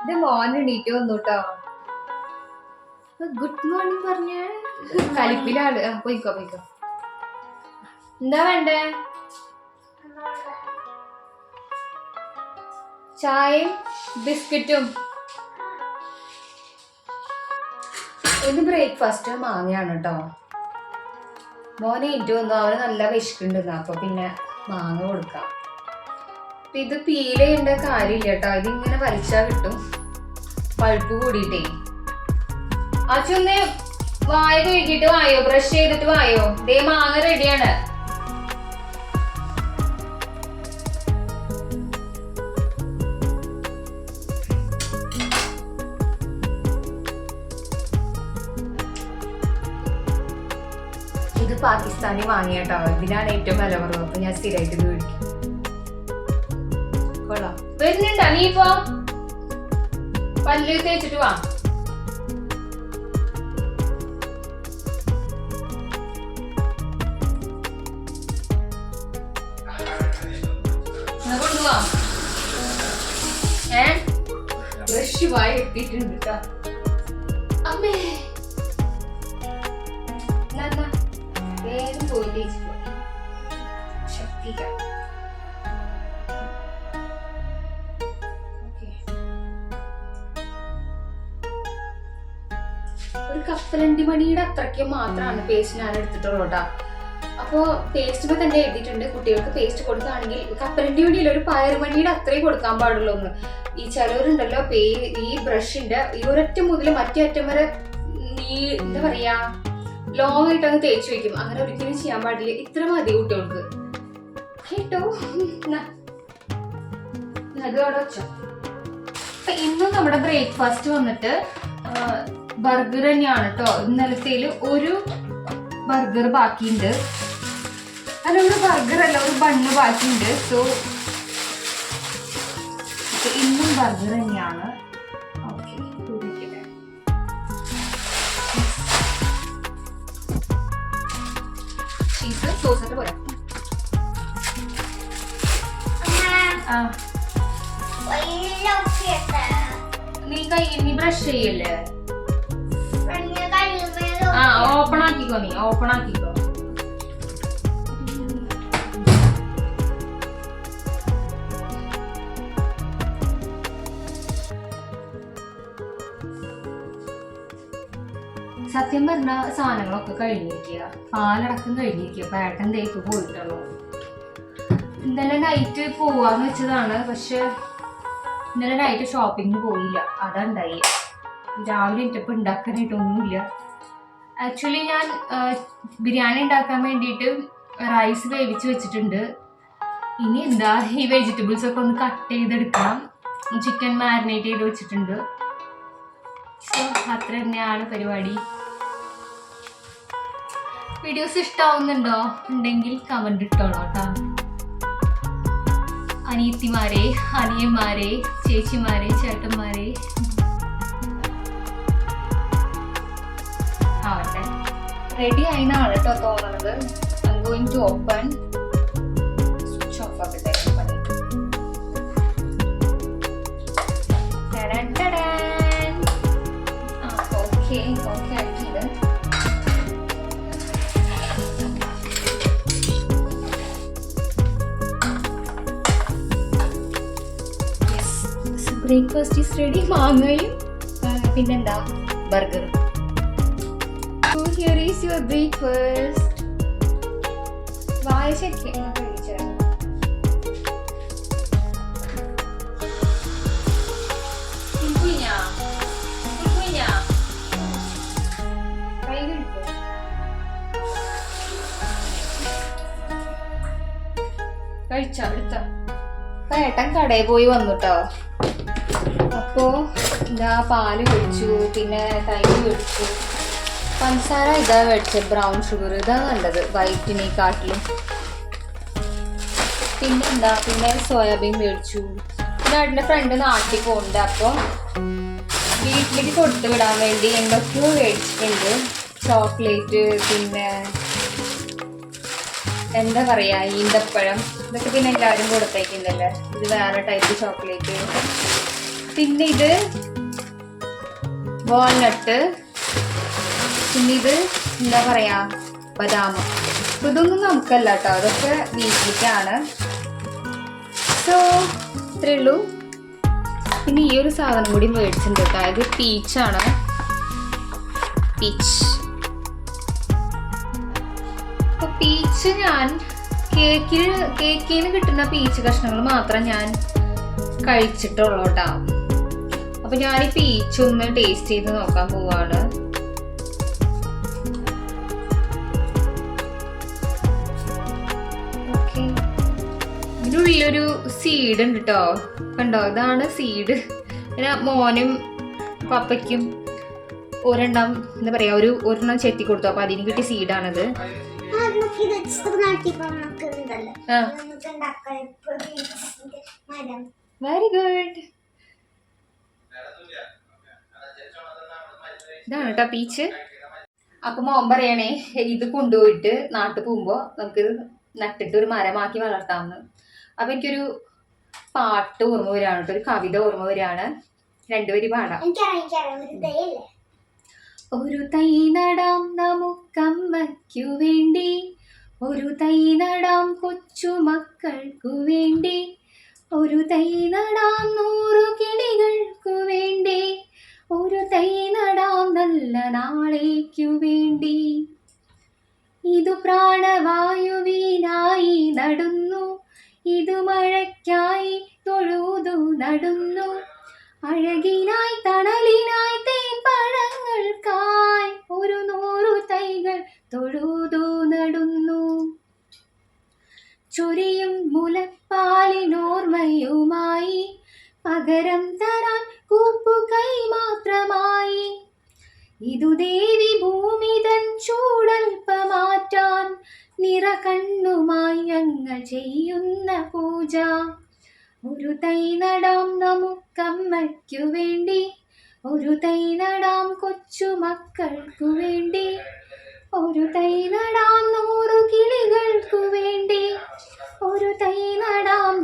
എന്റെ മോൻ എണീറ്റ് വന്നു കേട്ടോ ഗുഡ് മോർണിംഗ് പറഞ്ഞ കലിപ്പിലാണ് പോയിക്കോ പോയിക്കോ. എന്താ വേണ്ടേ? ചായയും ബിസ്ക്കറ്റും. ഇത് ബ്രേക്ക്ഫാസ്റ്റ് മാങ്ങയാണ് കേട്ടോ മോനെ ഏറ്റവും അവന് നല്ല വിശക്കുണ്ടെന്ന് അപ്പൊ പിന്നെ മാങ്ങ കൊടുക്കാം. ഇത് പീൽ ചെയ്യേണ്ട കാര്യമില്ല കേട്ടോ. ഇതിങ്ങനെ വലിച്ചാ കിട്ടും. പഴുപ്പ് കൂടിയിട്ടേ. അച്ഛന്ന് വായ കഴുകിയിട്ട് വായോ? ബ്രഷ് ചെയ്തിട്ട് വായോ? ദേ മാങ്ങ റെഡിയാണ് ഇത് പാകിസ്ഥാനി വാങ്ങിയട്ടോ ഇതിനാണ് ഏറ്റവും വില കുറവ് അപ്പൊ ഞാൻ സ്ഥിരമായിട്ട് ഇത് മേടിക്കും. ഇപ്പൊ പല്ല് തേച്ചിട്ട് വാ. കൊണ്ടുവാ. ഏ? ബ്രഷ് വായി എത്തിയിട്ടുണ്ട് കേട്ടോ അമ്മേ. വേഗം പോയി തേച്ചിട്ട് വാ. ശക്തിക്കാം. ഒരു കപ്പലണ്ടി മണിയുടെ അത്രയ്ക്ക് മാത്രമാണ് പേസ്റ്റ് ഞാൻ എടുത്തിട്ടുള്ളൂ കേട്ടോ അപ്പോൾ പേസ്റ്റിന് തന്നെ എഴുതിയിട്ടുണ്ട്. കുട്ടികൾക്ക് പേസ്റ്റ് കൊടുക്കുകയാണെങ്കിൽ കപ്പലണ്ടി മണിയിൽ ഒരു പയറുമണിയുടെ അത്രയും കൊടുക്കാൻ പാടുള്ളൂ എന്ന്. ഈ ചിലവരുണ്ടല്ലോ പേ ഈ ബ്രഷിന്റെ ഈ ഒരറ്റം മുതൽ മറ്റേ അറ്റം വരെ നീ എന്താ പറയാ ലോങ് ആയിട്ട് അങ്ങ് തേച്ച് വെക്കും. അങ്ങനെ ഒരിക്കലും ചെയ്യാൻ പാടില്ല. ഇത്ര മതി കുട്ടികൾക്ക്. കേട്ടോ? അപ്പൊ ഇന്നും നമ്മുടെ ബ്രേക്ക്ഫാസ്റ്റ് വന്നിട്ട് ബർഗർ തന്നെയാണ് കേട്ടോ ഇന്നലത്തേൽ ഒരു ബർഗർ ബാക്കിയുണ്ട്. അല്ല ഒരു ബർഗർ അല്ല ഒരു ബണ്ണ് ബാക്കിയുണ്ട്. സോ ഇന്നും ബർഗർ തന്നെയാണ്. ചീസ് ആ. നീ കൈ നീ ബ്രഷ് ചെയ്യല്ലേ? ആ ഓപ്പൺ ആക്കിക്കോ നീ ഓപ്പൺ ആക്കിക്കോ. സത്യം പറഞ്ഞ സാധനങ്ങളൊക്കെ കഴിഞ്ഞിരിക്കുക പാലടക്കം കഴിഞ്ഞിരിക്കുക പേട്ടൻ തേക്ക് പോയിട്ടുള്ളൂ. ഇന്നലെ നൈറ്റ് പോവാന്ന് വെച്ചതാണ് പക്ഷെ ഇന്നലെ നൈറ്റ് ഷോപ്പിങ്ങിന് പോയില്ല. അതാ ഉണ്ടായി രാവിലെ എനിക്കിപ്പോൾ ഉണ്ടാക്കാനായിട്ടൊന്നുമില്ല ആക്ച്വലി ഞാൻ ബിരിയാണി ഉണ്ടാക്കാൻ വേണ്ടിയിട്ട് റൈസ് വേവിച്ച് വെച്ചിട്ടുണ്ട്. ഇനി എന്താ ഈ വെജിറ്റബിൾസ് ഒക്കെ ഒന്ന് കട്ട് ചെയ്തെടുക്കാം ചിക്കൻ മാരിനേറ്റ് ചെയ്ത് വെച്ചിട്ടുണ്ട്. സോ അത്ര തന്നെയാണ് പരിപാടി. വീഡിയോസ് ഇഷ്ടാവുന്നുണ്ടോ? ഉണ്ടെങ്കിൽ കമന്റ് ഇട്ടോളൂ കേട്ടോ അനിയത്തിമാരെ അനിയന്മാരെ ചേച്ചിമാരെ ചേട്ടന്മാരെ. ആവട്ടെ. റെഡി ആയിന്നാണ് കേട്ടോ തോന്നണത്. I going to open switch off ആക്കട്ടെ okay okay ആക്കിയത് ബ്രേക്ക്ഫാസ്റ്റ് ഈസ് റെഡി മാങ്ങയും പിന്നെന്താ? ബർഗറും കുഞ്ഞാ, യുവർ ബ്രേക്ക്ഫാസ്റ്റ് വായിച്ചൊക്കെ കഴിച്ചോ എടുത്തോ. അപ്പൊ ഏട്ടൻ കടയിൽ പോയി വന്നുട്ടോ. അപ്പോ ഇതാ പാൽ കുടിച്ചു പിന്നെ തൈര് കഴിച്ചു പഞ്ചസാര ഇതാ മേടിച്ചത് ബ്രൗൺ ഷുഗർ ഇതാ നല്ലത് വൈറ്റിനെക്കാട്ടിലും പിന്നെ എന്താ പിന്നെ സോയാബീൻ മേടിച്ചു. പിന്നെ ഏട്ടന്റെ ഫ്രണ്ട് നാട്ടിൽ പോകുന്നുണ്ട് അപ്പോൾ വീട്ടിലേക്ക് കൊടുത്തു വിടാൻ വേണ്ടി എന്തൊക്കെയോ മേടിച്ചിട്ടുണ്ട്. ചോക്ലേറ്റ് പിന്നെ എന്താ പറയാ ഈന്തപ്പഴം ഇതൊക്കെ പിന്നെ എല്ലാവരും കൊടുത്തേക്കുന്നല്ലേ? ഇത് വേറെ ടൈപ്പ് ചോക്ലേറ്റ് പിന്നെ ഇത് വാൾനട്ട് പിന്നെ ഇത് എന്താ പറയാ ബദാം അപ്പൊ ഇതൊന്നും നമുക്കല്ല കേട്ടോ അതൊക്കെ വീട്ടിലേക്കാണ്. സോ ഇത്രേ ഉള്ളൂ. പിന്നെ ഈ ഒരു സാധനം കൂടി മേടിച്ചിട്ടുണ്ട് അതായത് ഇത് പീച്ചാണ് പീച്ച് പീച്ച് ഞാൻ കേക്കിൽ കേക്കിൽ നിന്ന് കിട്ടുന്ന പീച്ച് കഷ്ണങ്ങൾ മാത്രം ഞാൻ കഴിച്ചിട്ടുള്ളൂ കേട്ടോ. അപ്പൊ ഞാൻ ഈ പീച്ച് ഒന്ന് ടേസ്റ്റ് ചെയ്ത് നോക്കാൻ പോവാണ്. ഇതിനുള്ളിലൊരു സീഡ് ഉണ്ട് കേട്ടോ കണ്ടോ? ഇതാണ് സീഡ് പിന്നെ മോനും പപ്പയ്ക്കും ഒരെണ്ണം എന്താ പറയാ ഒരു ഒരെണ്ണം ചെത്തി കൊടുത്തു. അപ്പൊ അതിന് കിട്ടിയ സീഡാണത്. വെരി ഗുഡ് ഇതാണ് കേട്ടോ പീച്ച് അപ്പൊ മോൻ പറയണേ ഇത് കൊണ്ടുപോയിട്ട് നാട്ടിൽ പോകുമ്പോ നമുക്ക് നട്ടിട്ട് ഒരു മരമാക്കി വളർത്താമെന്ന്. അപ്പൊ എനിക്കൊരു പാട്ട് ഓർമ്മ വരികയാണ് കേട്ടോ ഒരു കവിത ഓർമ്മ വരികയാണ് രണ്ടുപേരി പാടാം. ഒരു തൈ നടാം നമുക്കമ്മയ്ക്കു വേണ്ടി. ഒരു തൈ നടാം കൊച്ചുമക്കൾക്കു വേണ്ടി. ഒരു തൈ നടാം നൂറു കിളികൾക്കു വേണ്ടി. ഒരു തൈ നടാം നല്ല നാളേക്കു വേണ്ടി. ഇതു പ്രാണവായുവിനായി നടുന്നു ഇതു മഴയ്ക്കായി തൊഴുതു നടുന്നു. അഴകിനായി തണലിനായി തേൻ പഴങ്ങൾക്കായി ഒരു നൂറു തൈകൾ തൊഴുതു നടുന്നു. ചൊരിയും മുലപ്പാലിനോർമ്മയുമായി പകരം തരാൻ കൂപ്പുകൈ മാത്രമായി. ഇതു ദേവി ഭൂമിതൻ ചൂടൽപ്പമാറ്റാൻ നിറകണ്ണുമായി ഞങ്ങൾ ചെയ്യുന്ന പൂജ. ഒരു തൈ നമുക്കമ്മയ്ക്കു വേണ്ടി ഒരു തൈ നടാം വേണ്ടി ഒരു തൈ നൂറു കിളികൾക്കു വേണ്ടി ഒരു തൈ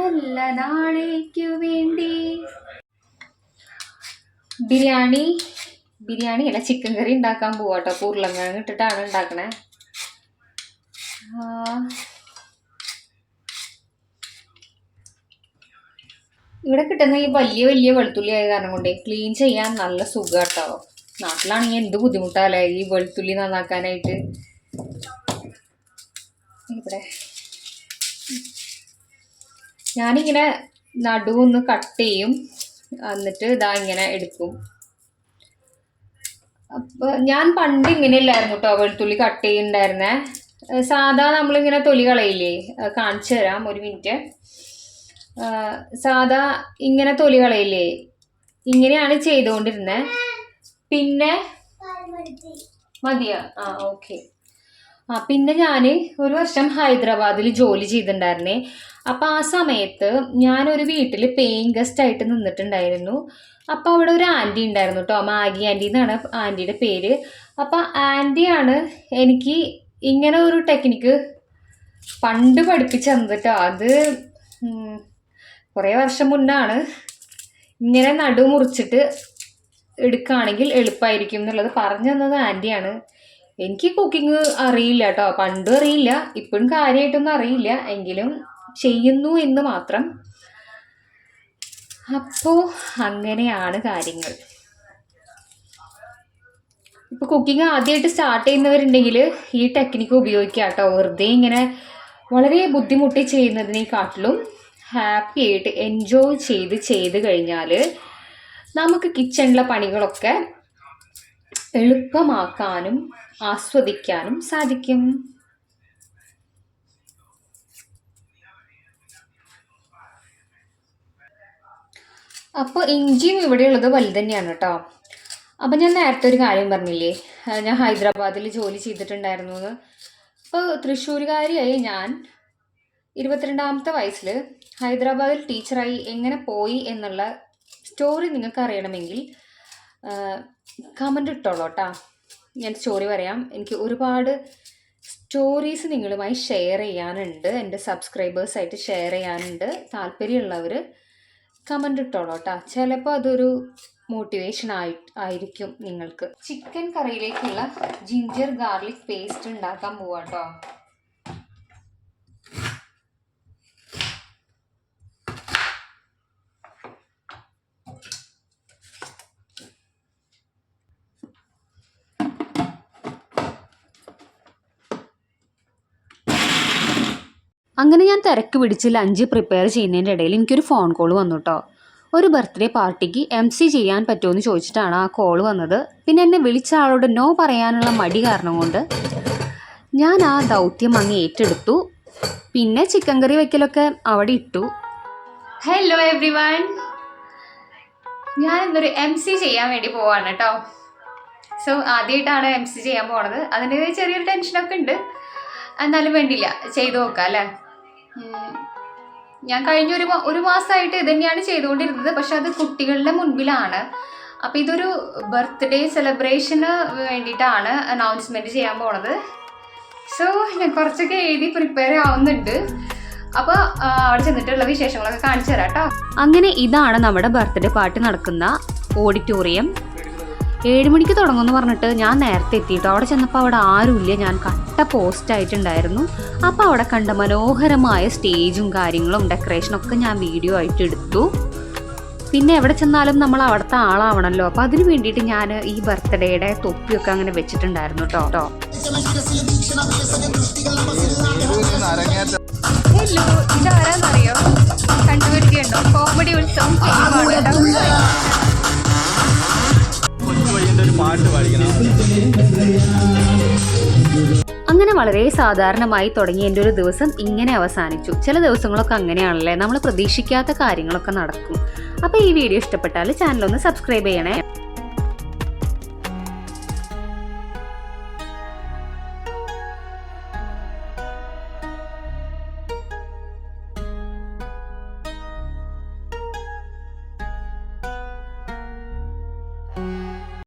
നല്ല നാളേക്കു വേണ്ടി. ബിരിയാണി ബിരിയാണി അല്ല ചിക്കൻ കറി ഉണ്ടാക്കാൻ പോവാട്ടോ. ഉരുളങ്കിഴങ്ങ് ഇട്ടിട്ടാണ് ഉണ്ടാക്കണേ. ഇവിടെ കിട്ടുന്ന ഈ വലിയ വലിയ വെളുത്തുള്ളി ആയ കാരണം കൊണ്ടേ ക്ലീൻ ചെയ്യാൻ നല്ല സുഖം കേട്ടോ നാട്ടിലാണെങ്കിൽ എന്ത് ബുദ്ധിമുട്ടാല്ലേ ഈ വെളുത്തുള്ളി നന്നാക്കാനായിട്ട്? ഇവിടെ. ഞാനിങ്ങനെ നടുവൊന്ന് കട്ട് ചെയ്യും. എന്നിട്ട് ഇതാ ഇങ്ങനെ എടുക്കും. അപ്പൊ ഞാൻ പണ്ട് ഇങ്ങനെയല്ലായിരുന്നു കേട്ടോ വെളുത്തുള്ളി കട്ട് ചെയ്യുന്നുണ്ടായിരുന്നേ സാധാ നമ്മളിങ്ങനെ തൊലി കളയില്ലേ? കാണിച്ചു തരാം ഒരു മിനിറ്റ് സാധാ ഇങ്ങനെ തൊലി കളയില്ലേ? ഇങ്ങനെയാണ് ചെയ്തുകൊണ്ടിരുന്നത് പിന്നെ മതിയാ? ആ ഓക്കെ ആ പിന്നെ ഞാൻ ഒരു വർഷം ഹൈദരാബാദിൽ ജോലി ചെയ്തിട്ടുണ്ടായിരുന്നേ. അപ്പം ആ സമയത്ത് ഞാനൊരു വീട്ടിൽ പേയിങ് ഗസ്റ്റ് ആയിട്ട് നിന്നിട്ടുണ്ടായിരുന്നു. അപ്പം അവിടെ ഒരു ആന്റി ഉണ്ടായിരുന്നു കേട്ടോ മാഗി ആന്റി എന്നാണ് ആന്റിയുടെ പേര്. അപ്പം ആന്റിയാണ് എനിക്ക് ഇങ്ങനെ ഒരു ടെക്നിക്ക് പണ്ട് പഠിപ്പിച്ചു തന്നത് കേട്ടോ അത് കുറേ വർഷം മുന്നാണ് ഇങ്ങനെ നടു മുറിച്ചിട്ട് എടുക്കുകയാണെങ്കിൽ എളുപ്പമായിരിക്കും എന്നുള്ളത് പറഞ്ഞു തന്നത് ആന്റിയാണ്. എനിക്ക് കുക്കിംഗ് അറിയില്ല കേട്ടോ പണ്ടും അറിയില്ല ഇപ്പോഴും കാര്യമായിട്ടൊന്നും അറിയില്ല. എങ്കിലും ചെയ്യുന്നു എന്ന് മാത്രം. അപ്പോൾ അങ്ങനെയാണ് കാര്യങ്ങൾ. ഇപ്പോൾ കുക്കിംഗ് ആദ്യമായിട്ട് സ്റ്റാർട്ട് ചെയ്യുന്നവരുണ്ടെങ്കിൽ ഈ ടെക്നിക്ക് ഉപയോഗിക്കുക കേട്ടോ വെറുതെ ഇങ്ങനെ വളരെ ബുദ്ധിമുട്ടി ചെയ്യുന്നതിനെക്കാട്ടിലും ഹാപ്പി ആയിട്ട് എൻജോയ് ചെയ്ത് ചെയ്ത് കഴിഞ്ഞാൽ നമുക്ക് കിച്ചണിലെ പണികളൊക്കെ എളുപ്പമാക്കാനും ആസ്വദിക്കാനും സാധിക്കും. അപ്പോൾ ഇഞ്ചിയും ഇവിടെയുള്ളത് വലുത് തന്നെയാണ് കേട്ടോ. അപ്പം ഞാൻ നേരത്തെ ഒരു കാര്യം പറഞ്ഞില്ലേ? ഞാൻ ഹൈദരാബാദിൽ ജോലി ചെയ്തിട്ടുണ്ടായിരുന്നു എന്ന്. അപ്പോൾ തൃശ്ശൂരുകാരിയായി ഞാൻ. ഇരുപത്തിരണ്ടാമത്തെ വയസ്സിൽ ഹൈദരാബാദിൽ ടീച്ചറായി എങ്ങനെ പോയി എന്നുള്ള സ്റ്റോറി നിങ്ങൾക്ക് അറിയണമെങ്കിൽ കമന്റ് ഇട്ടോളൂ കേട്ടോ ഞാൻ സ്റ്റോറി പറയാം. എനിക്ക് ഒരുപാട് സ്റ്റോറീസ് നിങ്ങളുമായി ഷെയർ ചെയ്യാനുണ്ട്. എന്റെ സബ്സ്ക്രൈബേഴ്സായിട്ട് ഷെയർ ചെയ്യാനുണ്ട്. താല്പര്യമുള്ളവർ കമന്റ് ഇട്ടോളൂ കേട്ടോ ചിലപ്പോൾ അതൊരു മോട്ടിവേഷൻ ആയി ആയിരിക്കും നിങ്ങൾക്ക്. ചിക്കൻ കറിയിലേക്കുള്ള ജിഞ്ചർ ഗാർലിക് പേസ്റ്റ് ഉണ്ടാക്കാൻ പോവാട്ടോ. അങ്ങനെ ഞാൻ തിരക്ക് പിടിച്ച് ലഞ്ച് പ്രിപ്പയർ ചെയ്യുന്നതിന്റെ ഇടയിൽ എനിക്കൊരു ഫോൺ കോൾ വന്നു കേട്ടോ ഒരു ബർത്ത്ഡേ പാർട്ടിക്ക് എം സി ചെയ്യാൻ പറ്റുമോ എന്ന് ചോദിച്ചിട്ടാണ് ആ കോൾ വന്നത്. പിന്നെ എന്നെ വിളിച്ച ആളോട് നോ പറയാനുള്ള മടി കാരണം കൊണ്ട് ഞാൻ ആ ദൗത്യം അങ്ങ് ഏറ്റെടുത്തു. പിന്നെ ചിക്കൻ കറി വെക്കലൊക്കെ അവിടെ ഇട്ടു. ഹലോ എവ്രി വൺ ഞാൻ ഇന്നൊരു എം സി ചെയ്യാൻ വേണ്ടി പോവാണ് കേട്ടോ സോ ആദ്യമായിട്ടാണ് എം സി ചെയ്യാൻ പോണത്. അതിന്റെതായ ചെറിയൊരു ടെൻഷനൊക്കെ ഉണ്ട്. എന്നാലും വേണ്ടില്ല. ചെയ്തു നോക്കാം അല്ലേ. ഞാൻ കഴിഞ്ഞ ഒരു ഒരു മാസമായിട്ട് ഇത് തന്നെയാണ് ചെയ്തുകൊണ്ടിരുന്നത്. പക്ഷെ അത് കുട്ടികളുടെ മുൻപിലാണ്. അപ്പം ഇതൊരു ബർത്ത്ഡേ സെലിബ്രേഷന് വേണ്ടിയിട്ടാണ് അനൗൺസ്മെന്റ് ചെയ്യാൻ പോണത്. സോ ഞാൻ കുറച്ചൊക്കെ എഴുതി പ്രിപ്പയർ ആവുന്നുണ്ട്. അപ്പോൾ അവിടെ ചെന്നിട്ടുള്ള വിശേഷങ്ങളൊക്കെ കാണിച്ചു തരാം കേട്ടോ. അങ്ങനെ ഇതാണ് നമ്മുടെ ബർത്ത്ഡേ പാർട്ടി നടക്കുന്ന ഓഡിറ്റോറിയം. ഏഴ് മണിക്ക് തുടങ്ങുമെന്ന് പറഞ്ഞിട്ട് ഞാൻ നേരത്തെ എത്തിയിട്ടോ. അവിടെ ചെന്നപ്പോൾ അവിടെ ആരുമില്ല. ഞാൻ കട്ട പോസ്റ്റ് ആയിട്ടുണ്ടായിരുന്നു. അപ്പോൾ അവിടെ കണ്ട മനോഹരമായ സ്റ്റേജും കാര്യങ്ങളും ഡെക്കറേഷനും ഒക്കെ ഞാൻ വീഡിയോ ആയിട്ട് എടുത്തു. പിന്നെ എവിടെ ചെന്നാലും നമ്മൾ അവിടുത്തെ ആളാവണമല്ലോ അപ്പോൾ അതിന് വേണ്ടിയിട്ട് ഞാൻ ഈ ബർത്ത്ഡേയുടെ തൊപ്പിയൊക്കെ അങ്ങനെ വെച്ചിട്ടുണ്ടായിരുന്നു കേട്ടോ ഹലോ ഇതാരാന്നറിയോ? കണ്ടുപിടിക്കുന്നുണ്ടോ കോമഡി ഉത്സവം പാട്ട് പാടിക്കണം. അങ്ങനെ വളരെ സാധാരണമായി തുടങ്ങിയ എന്റെ ഒരു ദിവസം ഇങ്ങനെ അവസാനിച്ചു. ചില ദിവസങ്ങളൊക്കെ അങ്ങനെയാണല്ലേ? നമ്മൾ പ്രതീക്ഷിക്കാത്ത കാര്യങ്ങളൊക്കെ നടക്കും. അപ്പോൾ ഈ വീഡിയോ ഇഷ്ടപ്പെട്ടാൽ ചാനൽ ഒന്ന് സബ്സ്ക്രൈബ് ചെയ്യണേ.